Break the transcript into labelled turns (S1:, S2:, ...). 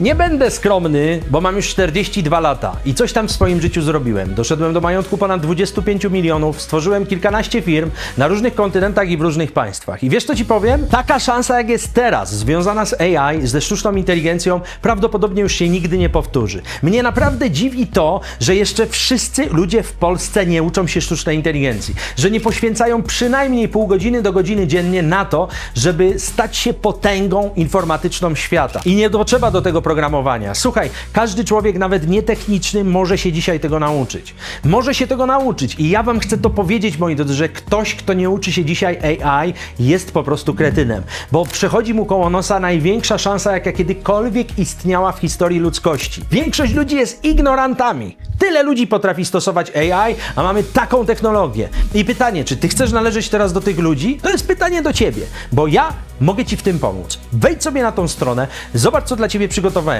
S1: Nie będę skromny, bo mam już 42 lata i coś tam w swoim życiu zrobiłem. Doszedłem do majątku ponad 25 milionów, stworzyłem kilkanaście firm na różnych kontynentach i w różnych państwach. I wiesz co ci powiem? Taka szansa jak jest teraz, związana z AI, ze sztuczną inteligencją, prawdopodobnie już się nigdy nie powtórzy. Mnie naprawdę dziwi to, że jeszcze wszyscy ludzie w Polsce nie uczą się sztucznej inteligencji, że nie poświęcają przynajmniej pół godziny do godziny dziennie na to, żeby stać się potęgą informatyczną świata. I nie trzeba do tego programowania. Słuchaj, każdy człowiek, nawet nietechniczny, może się dzisiaj tego nauczyć. Może się tego nauczyć. I ja wam chcę to powiedzieć, moi drodzy, że ktoś, kto nie uczy się dzisiaj AI, jest po prostu kretynem. Bo przechodzi mu koło nosa największa szansa, jaka kiedykolwiek istniała w historii ludzkości. Większość ludzi jest ignorantami. Tyle ludzi potrafi stosować AI, a mamy taką technologię. I pytanie, czy ty chcesz należeć teraz do tych ludzi? To jest pytanie do ciebie, bo ja mogę ci w tym pomóc. Wejdź sobie na tą stronę, zobacz, co dla ciebie przygotowałem.